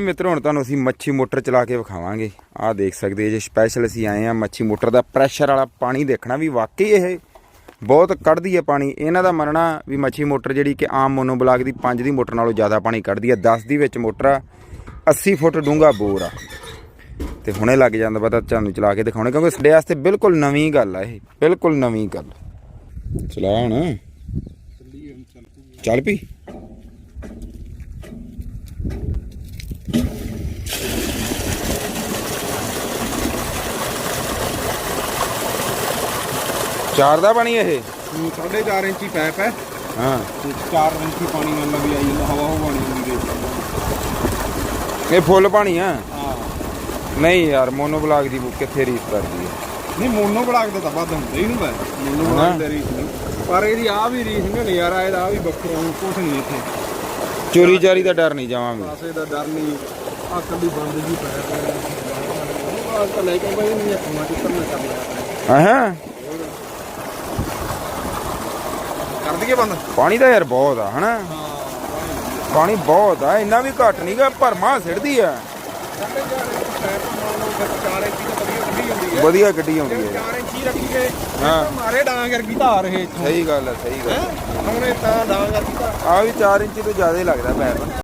ਮਿੱਤਰੋ, ਹੁਣ ਤੁਹਾਨੂੰ ਅਸੀਂ ਮੱਛੀ ਮੋਟਰ ਚਲਾ ਕੇ ਵਿਖਾਵਾਂਗੇ। ਆਹ ਦੇਖ ਸਕਦੇ ਜੇ ਸਪੈਸ਼ਲ ਅਸੀਂ ਆਏ ਆ ਮੱਛੀ ਮੋਟਰ ਦਾ ਪ੍ਰੈਸ਼ਰ ਵਾਲਾ ਪਾਣੀ ਦੇਖਣਾ ਵੀ ਵਾਕਈ ਇਹ ਬਹੁਤ ਕੱਢਦੀ ਹੈ ਪਾਣੀ। ਇਹਨਾਂ ਦਾ ਮੰਨਣਾ ਵੀ ਮੱਛੀ ਮੋਟਰ ਜਿਹੜੀ ਕਿ ਆਮ ਮੋਨੋ ਬਲਾਕ ਦੀ 5 ਦੀ ਮੋਟਰ ਨਾਲੋਂ ਜ਼ਿਆਦਾ ਪਾਣੀ ਕੱਢਦੀ ਹੈ। 10 ਦੀ ਵਿੱਚ ਮੋਟਰ ਆ 80 ਫੁੱਟ ਡੂੰਘਾ ਬੋਰ ਆ। ਤੇ ਹੁਣੇ ਲੱਗ ਜਾਂਦਾ ਪਤਾ ਤੁਹਾਨੂੰ ਚਲਾ ਕੇ ਦਿਖਾਉਣੇ, ਕਿਉਂਕਿ ਸਾਡੇ ਵਾਸਤੇ ਬਿਲਕੁਲ ਨਵੀਂ ਗੱਲ ਆ ਇਹ, ਬਿਲਕੁਲ ਨਵੀਂ ਗੱਲ। ਚਲਾ ਹੁਣ। ਚੱਲ ਪਈ। ਚਾਰ ਦਾ ਪਾਣੀ ਇਹ? ਸਾਢੇ 4 ਇੰਚੀ ਪੈਪ ਹੈ। ਹਾਂ। ਤੇ 4 ਇੰਚੀ ਪਾਣੀ ਨਾਲ ਵੀ ਆਈ ਜਾਂਦਾ ਹਵਾ ਹੋ ਪਾਣੀ ਹੁੰਦੀ ਦੇ ਇਹ ਫੁੱਲ ਪਾਣੀ ਆ? ਹਾਂ। ਨਹੀਂ ਯਾਰ ਮੋਨੋ ਬਲਾਕ ਦੀ ਬੁੱਕ ਕਿੱਥੇ ਰੀਸ ਕਰਦੀ ਹੈ? ਨਹੀਂ ਮੋਨੋ ਬਲਾਕ ਦਾ ਤਾਂ ਵੱਧ ਹੁੰਦਾ ਹੀ ਹੁੰਦਾ ਮੋਨੋ ਬਲਾਕ ਦਾ ਰੀਸ ਨਹੀਂ। ਪਰ ਇਹਦੀ ਆ ਵੀ ਰੀਸ ਨਹੀਂ ਨਜ਼ਾਰਾ ਇਹਦਾ ਆ ਵੀ ਬੱਕਰਾ ਨੂੰ ਕੁਛ ਨਹੀਂ ਇੱਥੇ। ਚੋਰੀ ਚਾਰੀ ਦਾ ਡਰ ਨਹੀਂ ਜਾਵਾਂਗੇ। ਪਾਸੇ ਦਾ ਡਰ ਨਹੀਂ। ਆ ਕੱਲੀ ਬੰਦ ਜੀ ਪੈਪ ਹੈ। ਆ ਤਾਂ ਲੈ ਕੇ ਬਈ ਨਹੀਂ ਆਪਾਂ ਚ ਕਰਨਾ ਕਰ ਲਿਆ। ਹਾਂ ਕਰ ਦਈਏ ਬੰਦ। ਪਾਣੀ ਤਾਂ ਯਾਰ ਬਹੁਤ ਆ ਹਨਾ? ਪਾਣੀ ਬਹੁਤ ਆ ਇੰਨਾ ਵੀ ਘੱਟ ਨਹੀਂਗਾ ਭਰਮਾ ਸਿੜਦੀ ਆ ਸਾਢੇ 4 ਇੰਚੀ ਪੈਪ ਮੰਨ ਲਓ ਫਿਰ 4 ਇੰਚੀ ਤਾਂ ਵਧੀਆ ਗੱਡੀ ਆਉਂਦੀ ਹੈ। 4 ਇੰਚੀ ਰੱਖੀਏ ਹਾਂ। ਮਾਰੇ ਡਾਂਗ ਵਰਗੀ ਧਾਰ ਇਹ ਇੱਥੋਂ। ਸਹੀ ਗੱਲ ਹੈ ਸਹੀ ਗੱਲ ਹੈ? ਉਹਨੇ ਤਾਂ ਡਾਂਗ ਵਰਗੀ ਧਾਰ। ਆ ਵੀ 4 ਇੰਚ ਤੋਂ ਜ਼ਿਆਦਾ ਲੱਗਦਾ ਪੈਪ